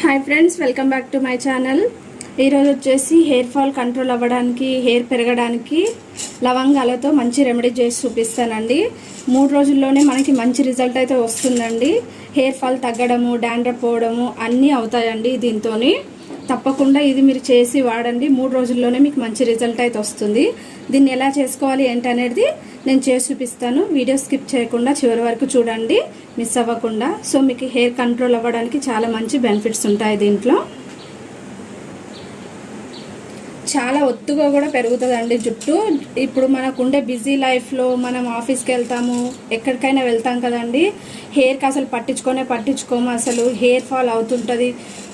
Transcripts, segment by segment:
Hi friends welcome back to my channel. ఈరోజు వచ్చేసి hair fall control అవ్వడానికి hair పెరగడానికి లవంగాలతో మంచి రెమెడీ చేసి చూపిస్తానండి. మూడు రోజుల్లోనే మనకి మంచి రిజల్ట్ అయితే వస్తుందండి. హెయిర్ ఫాల్ తగ్గడము డాండ్రప్ పోవడము అన్నీ అవుతాయండి దీంతోని. తప్పకుండా ఇది మీరు చేసి వాడండి. మూడు రోజుల్లోనే మీకు మంచి రిజల్ట్ అయితే వస్తుంది. దీన్ని ఎలా చేసుకోవాలి ఏంటనేది నేను చేసి చూపిస్తాను. వీడియో స్కిప్ చేయకుండా చివరి వరకు చూడండి. మిస్ అవ్వకుండా. సో మీకు హెయిర్ కంట్రోల్ అవ్వడానికి చాలా మంచి బెనిఫిట్స్ ఉంటాయి దీంట్లో. చాలా ఒత్తుగా కూడా పెరుగుతుందండి జుట్టు. ఇప్పుడు మనకుండే బిజీ లైఫ్లో మనం ఆఫీస్కి వెళ్తాము ఎక్కడికైనా వెళ్తాం కదండి. హెయిర్కి అసలు పట్టించుకొనే పట్టించుకోము అసలు హెయిర్ ఫాల్ అవుతుంటుంది.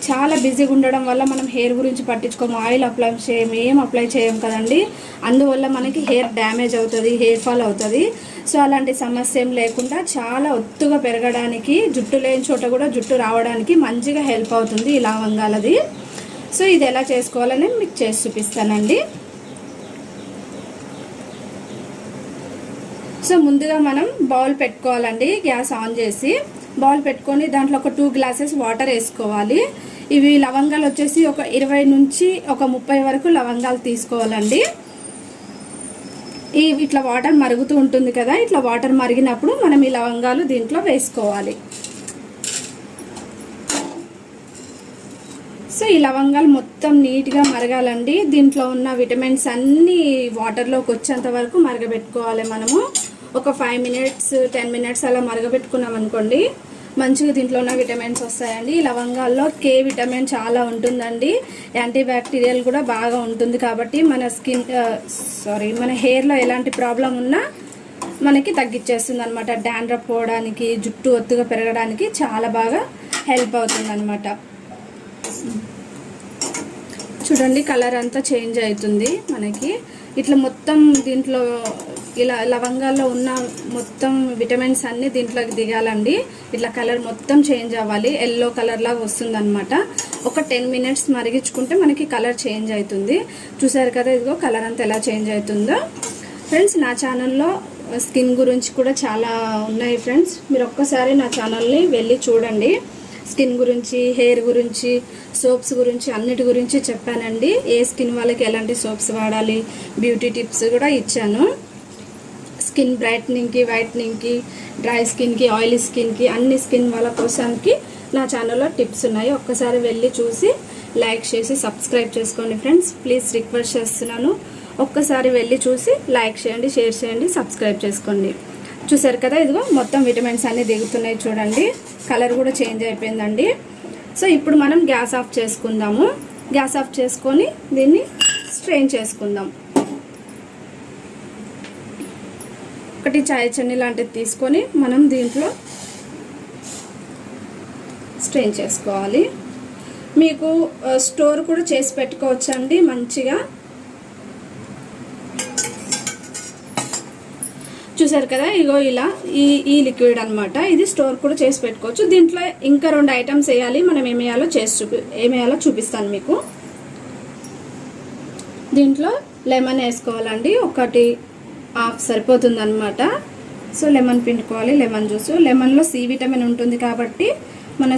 చాలా బిజీగా ఉండడం వల్ల మనం హెయిర్ గురించి పట్టించుకోము ఆయిల్ అప్లై చేయము ఏం అప్లై చేయము కదండి. అందువల్ల మనకి హెయిర్ డ్యామేజ్ అవుతుంది హెయిర్ ఫాల్ అవుతుంది. సో అలాంటి సమస్య ఏం లేకుండా చాలా ఒత్తుగా పెరగడానికి జుట్టు లేని చోట కూడా జుట్టు రావడానికి మంచిగా హెల్ప్ అవుతుంది ఈ లవంగాలది. సో ఇది ఎలా చేసుకోవాలని మీకు చేసి చూపిస్తానండి. సో ముందుగా మనం బౌల్ పెట్టుకోవాలండి గ్యాస్ ఆన్ చేసి. బౌల్ పెట్టుకొని దాంట్లో ఒక టూ గ్లాసెస్ వాటర్ వేసుకోవాలి. ఇవి లవంగాలు వచ్చేసి ఒక ఇరవై నుంచి ఒక ముప్పై వరకు లవంగాలు తీసుకోవాలండి. ఇట్లా వాటర్ మరుగుతూ ఉంటుంది కదా ఇట్లా వాటర్ మరిగినప్పుడు మనం ఈ లవంగాలు దీంట్లో వేసుకోవాలి. ఈ లవంగాలు మొత్తం నీట్గా మరగాలండి. దీంట్లో ఉన్న విటమిన్స్ అన్నీ వాటర్లోకి వచ్చేంత వరకు మరగబెట్టుకోవాలి మనము. ఒక ఫైవ్ మినిట్స్ టెన్ మినిట్స్ అలా మరగబెట్టుకున్నాం అనుకోండి మంచిగా దీంట్లో ఉన్న విటమిన్స్ వస్తాయండి. ఈ లవంగాల్లో కే విటమిన్ చాలా ఉంటుందండి. యాంటీబ్యాక్టీరియల్ కూడా బాగా ఉంటుంది కాబట్టి మన స్కిన్ సారీ మన హెయిర్లో ఎలాంటి ప్రాబ్లం ఉన్నా మనకి తగ్గించేస్తుంది అనమాట డాండ్రప్ పోవడానికి జుట్టు ఒత్తుగా పెరగడానికి చాలా బాగా హెల్ప్ అవుతుంది అనమాట చూడండి కలర్ అంతా చేంజ్ అవుతుంది మనకి. ఇట్లా మొత్తం దీంట్లో ఇలా లవంగాల్లో ఉన్న మొత్తం విటమిన్స్ అన్నీ దీంట్లోకి దిగాలండి. ఇట్లా కలర్ మొత్తం చేంజ్ అవ్వాలి. ఎల్లో కలర్ లాగా వస్తుంది అనమాట ఒక టెన్ మినిట్స్ మరిగించుకుంటే మనకి కలర్ చేంజ్ అవుతుంది. చూసారు కదా ఇదిగో కలర్ అంతా ఎలా చేంజ్ అవుతుందో. ఫ్రెండ్స్ నా ఛానల్లో స్కిన్ గురించి కూడా చాలా ఉన్నాయి ఫ్రెండ్స్. మీరు ఒక్కసారి నా ఛానల్ని వెళ్ళి చూడండి. స్కిన్ గురించి హెయిర్ గురించి సోప్స్ గురించి అన్నిటి గురించి చెప్పానండి. ఏ స్కిన్ వాళ్ళకి ఎలాంటి సోప్స్ వాడాలి బ్యూటీ టిప్స్ కూడా ఇచ్చాను. స్కిన్ బ్రైట్నింగ్కి వైట్నింగ్కి డ్రై స్కిన్కి ఆయిలీ స్కిన్కి అన్ని స్కిన్ వాళ్ళ కోసానికి నా ఛానల్లో టిప్స్ ఉన్నాయి. ఒక్కసారి వెళ్ళి చూసి లైక్ చేసి సబ్స్క్రైబ్ చేసుకోండి ఫ్రెండ్స్. ప్లీజ్ రిక్వెస్ట్ చేస్తున్నాను. ఒక్కసారి వెళ్ళి చూసి లైక్ చేయండి షేర్ చేయండి సబ్స్క్రైబ్ చేసుకోండి. చూసారు కదా ఇదిగో మొత్తం విటమిన్స్ అన్నీ దిగుతున్నాయి చూడండి. కలర్ కూడా చేంజ్ అయిపోయిందండి. సో ఇప్పుడు మనం గ్యాస్ ఆఫ్ చేసుకుందాము. గ్యాస్ ఆఫ్ చేసుకొని దీన్ని స్ట్రెయిన్ చేసుకుందాం. ఒకటి చాయ్ చన్నీ లాంటిది తీసుకొని మనం దీంట్లో స్ట్రెయిన్ చేసుకోవాలి. మీకు uh, స్టోర్ కూడా చేసి పెట్టుకోవచ్చండి మంచిగా. చూసారు కదా ఇగో ఇలా ఈ ఈ లిక్విడ్ అనమాట ఇది స్టోర్ కూడా చేసి పెట్టుకోవచ్చు. దీంట్లో ఇంకా రెండు ఐటమ్స్ వేయాలి. మనం ఏం వేయాలో చేసి చూపి ఏం వేయాలో చూపిస్తాను మీకు. దీంట్లో లెమన్ వేసుకోవాలండి. ఒకటి హాఫ్ సరిపోతుంది అనమాట so lemon పిండుకోవాలి. Lemon juice. లెమన్లో C vitamin ఉంటుంది కాబట్టి మన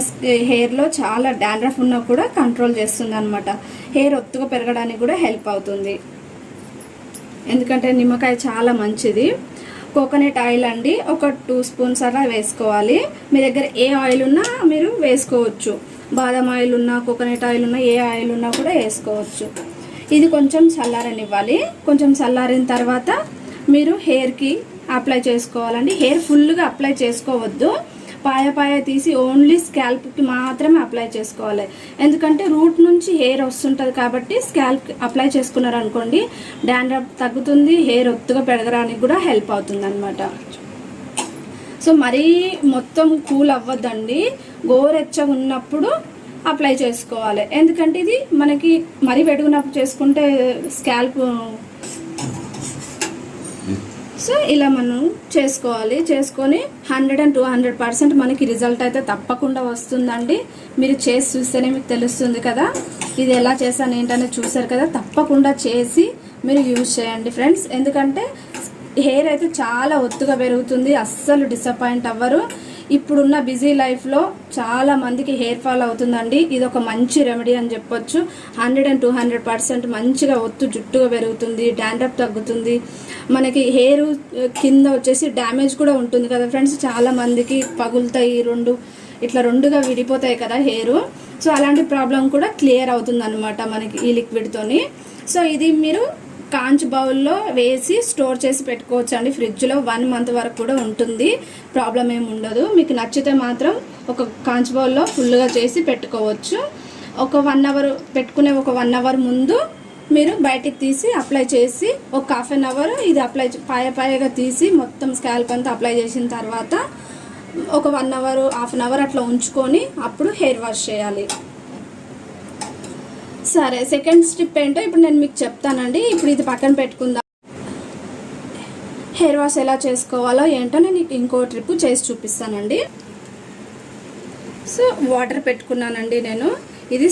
హెయిర్లో చాలా డాండ్రఫ్ ఉన్నా కూడా కంట్రోల్ చేస్తుంది అనమాట హెయిర్ ఒత్తుగా పెరగడానికి కూడా హెల్ప్ అవుతుంది. ఎందుకంటే నిమ్మకాయ చాలా మంచిది. కోకోనట్ ఆయిల్ అండి. ఒక టూ స్పూన్స్ అలా వేసుకోవాలి. మీ దగ్గర ఏ ఆయిల్ ఉన్నా మీరు వేసుకోవచ్చు. బాదం ఆయిల్ ఉన్నా కోకోనట్ ఆయిల్ ఉన్నా ఏ ఆయిల్ ఉన్నా కూడా వేసుకోవచ్చు. ఇది కొంచెం చల్లారనివ్వాలి. కొంచెం చల్లారిన తర్వాత మీరు హెయిర్కి అప్లై చేసుకోవాలండి. హెయిర్ ఫుల్గా అప్లై చేసుకోవద్దు. పాయ పాయ తీసి ఓన్లీ స్కాల్ప్కి మాత్రమే అప్లై చేసుకోవాలి. ఎందుకంటే రూట్ నుంచి హెయిర్ వస్తుంటుంది కాబట్టి స్కాల్ప్ అప్లై చేసుకున్నారు అనుకోండి డాండ్రఫ్ తగ్గుతుంది హెయిర్ ఒత్తుగా పెరగడానికి కూడా హెల్ప్ అవుతుంది అనమాట సో మరీ మొత్తం కూల్ అవ్వద్దండి. గోరెచ్చగా ఉన్నప్పుడు అప్లై చేసుకోవాలి. ఎందుకంటే ఇది మనకి మరీ వెడుగునప్పుడు చేసుకుంటే స్కాల్ప్ సో ఇలా మనం చేసుకోవాలి. చేసుకొని hundred and two hundred percent మనకి రిజల్ట్ అయితే తప్పకుండా వస్తుందండి. మీరు చేసి చూస్తేనే మీకు తెలుస్తుంది కదా. ఇది ఎలా చేశాను ఏంటనేది చూసారు కదా. తప్పకుండా చేసి మీరు యూజ్ చేయండి ఫ్రెండ్స్. ఎందుకంటే హెయిర్ అయితే చాలా ఒత్తుగా పెరుగుతుంది. అస్సలు డిసప్పాయింట్ అవ్వరు. ఇప్పుడున్న బిజీ లైఫ్లో చాలా మందికి హెయిర్ ఫాల్ అవుతుందండి. ఇది ఒక మంచి రెమెడీ అని చెప్పొచ్చు. Hundred and two hundred percent మంచిగా ఒత్తు జుట్టుగా పెరుగుతుంది డాండ్రప్ తగ్గుతుంది. మనకి హెయిర్ కింద వచ్చేసి డ్యామేజ్ కూడా ఉంటుంది కదా ఫ్రెండ్స్. చాలా మందికి పగులుతాయి రెండు ఇట్లా రెండుగా విడిపోతాయి కదా హెయిర్. సో అలాంటి ప్రాబ్లం కూడా క్లియర్ అవుతుంది అనమాట మనకి ఈ లిక్విడ్తోని సో ఇది మీరు కాంచు బౌల్లో వేసి స్టోర్ చేసి పెట్టుకోవచ్చు అండి ఫ్రిడ్జ్లో వన్ మంత్ వరకు కూడా ఉంటుంది. ప్రాబ్లం ఏమి ఉండదు. మీకు నచ్చితే మాత్రం ఒక కాంచు బౌల్లో ఫుల్గా చేసి పెట్టుకోవచ్చు. ఒక వన్ అవర్ పెట్టుకునే ఒక వన్ అవర్ ముందు మీరు బయటికి తీసి అప్లై చేసి ఒక హాఫ్ అన్ అవర్ ఇది అప్లై పాయ పాయగా తీసి మొత్తం స్కాల్ప్ అంతా అప్లై చేసిన తర్వాత ఒక one hour half an hour అట్లా ఉంచుకొని అప్పుడు హెయిర్ వాష్ చేయాలి. సరే సెకండ్ స్టెప్ ఏంటో ఇప్పుడు నేను మీకు చెప్తానండి. ఇప్పుడు ఇది పక్కన పెట్టుకుందాం. హెయిర్ వాష్ ఎలా చేసుకోవాలో ఏంటో నేను ఇంకో ట్రిప్ చేసి చూపిస్తానండి. సో వాటర్ పెట్టుకున్నానండి నేను. ఇది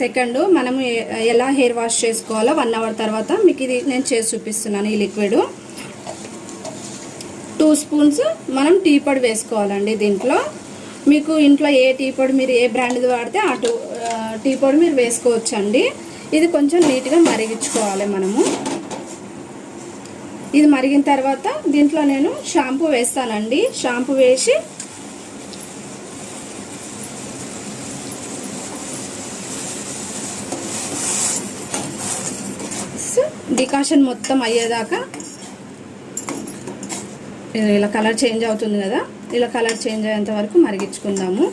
సెకండ్ మనం ఎలా హెయిర్ వాష్ చేసుకోవాలో వన్ అవర్ తర్వాత మీకు ఇది నేను చేసి చూపిస్తున్నాను ఈ లిక్విడ్ టూ స్పూన్స్ మనం టీ పొడి వేసుకోవాలండి దీంట్లో. మీకు ఇంట్లో ఏ టీ పొడి మీరు ఏ బ్రాండ్ది వాడితే ఆ టీ పొడి మీరు వేసుకోవచ్చండి. ఇది కొంచెం నీట్గా మరిగించుకోవాలి మనము. ఇది మరిగిన తర్వాత దీంట్లో నేను షాంపూ వేస్తానండి. షాంపూ వేసి డికాషన్ మొత్తం అయ్యేదాకా ఇలా కలర్ చేంజ్ అవుతుంది కదా. ఇలా కలర్ చేంజ్ అయ్యేంత వరకు మరిగించుకుందాము.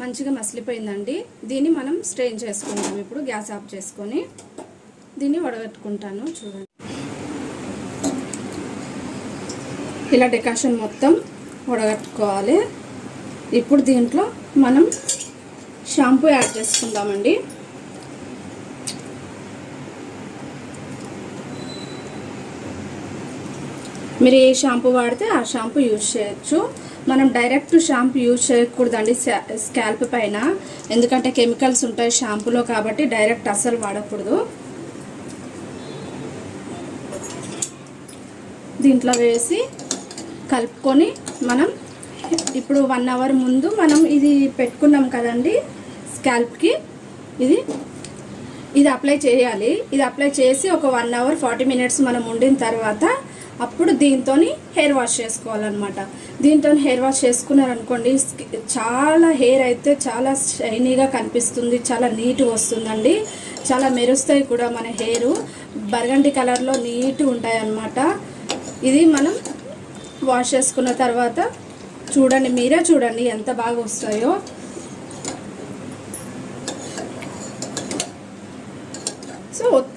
మంచిగా మసిలిపోయిందండి. దీన్ని మనం స్ట్రెయిన్ చేసుకుందాం. ఇప్పుడు గ్యాస్ ఆఫ్ చేసుకొని దీన్ని వడగట్టుకుంటాను. చూడండి. ఇలా డెకాషన్ మొత్తం వడగట్టుకోవాలి. ఇప్పుడు దీంట్లో మనం షాంపూ యాడ్ చేసుకుందామండి. మీరు ఏ షాంపూ వాడితే ఆ షాంపూ యూజ్ చేయొచ్చు. మనం డైరెక్ట్ షాంపూ యూజ్ చేయకూడదండి స్కాల్ప్ పైన. ఎందుకంటే కెమికల్స్ ఉంటాయి షాంపూలో కాబట్టి డైరెక్ట్ అస్సలు వాడకూడదు. దీంట్లో వేసి కలుపుకొని మనం ఇప్పుడు వన్ అవర్ ముందు మనం ఇది పెట్టుకున్నాం కదండి స్కాల్ప్కి. ఇది ఇది అప్లై చేయాలి. ఇది అప్లై చేసి ఒక వన్ అవర్ ఫార్టీ మినిట్స్ మనం ఉండిన తర్వాత అప్పుడు దీంతో హెయిర్ వాష్ చేసుకోవాలన్నమాట. దీంతో హెయిర్ వాష్ చేసుకున్నారనుకోండి చాలా హెయిర్ అయితే చాలా షైనీగా కనిపిస్తుంది చాలా నీట్గా వస్తుందండి. చాలా మెరుస్తాయి కూడా మన హెయిర్ బర్గండి కలర్లో నీట్గా ఉంటాయి అన్నమాట ఇది మనం వాష్ చేసుకున్న తర్వాత చూడండి మీరే చూడండి ఎంత బాగా వస్తాయో.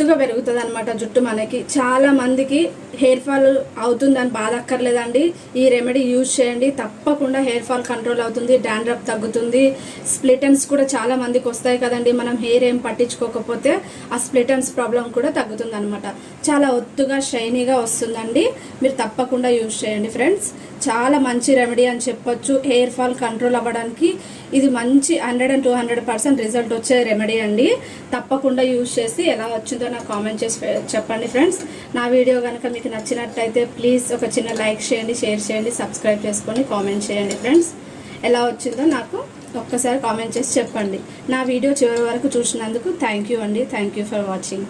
సో ఒత్తుగా పెరుగుతుంది అనమాట జుట్టు మనకి. చాలా మందికి హెయిర్ ఫాల్ అవుతుందని బాధ అక్కర్లేదండి ఈ రెమెడీ యూజ్ చేయండి. తప్పకుండా హెయిర్ ఫాల్ కంట్రోల్ అవుతుంది డాండ్రఫ్ తగ్గుతుంది. స్ప్లిటన్స్ కూడా చాలా మందికి వస్తాయి కదండి. మనం హెయిర్ ఏం పట్టించుకోకపోతే ఆ స్ప్లిటన్స్ ప్రాబ్లం కూడా తగ్గుతుంది అనమాట చాలా ఒత్తుగా షైనీగా వస్తుందండి. మీరు తప్పకుండా యూజ్ చేయండి ఫ్రెండ్స్. చాలా మంచి రెమెడీ అని చెప్పొచ్చు. హెయిర్ ఫాల్ కంట్రోల్ అవ్వడానికి ఇది మంచి hundred and two hundred percent result వచ్చే రెమెడీ అండి. తప్పకుండా యూజ్ చేసి ఎలా వచ్చిందో నాకు కామెంట్ చేసి చెప్పండి ఫ్రెండ్స్. నా వీడియో కనుక మీకు నచ్చినట్టయితే ప్లీజ్ ఒక చిన్న లైక్ చేయండి షేర్ చేయండి సబ్స్క్రైబ్ చేసుకొని కామెంట్ చేయండి ఫ్రెండ్స్. ఎలా వచ్చిందో నాకు ఒక్కసారి కామెంట్ చేసి చెప్పండి. నా వీడియో చివరి వరకు చూసినందుకు థ్యాంక్ యూ అండి. Thank you for watching.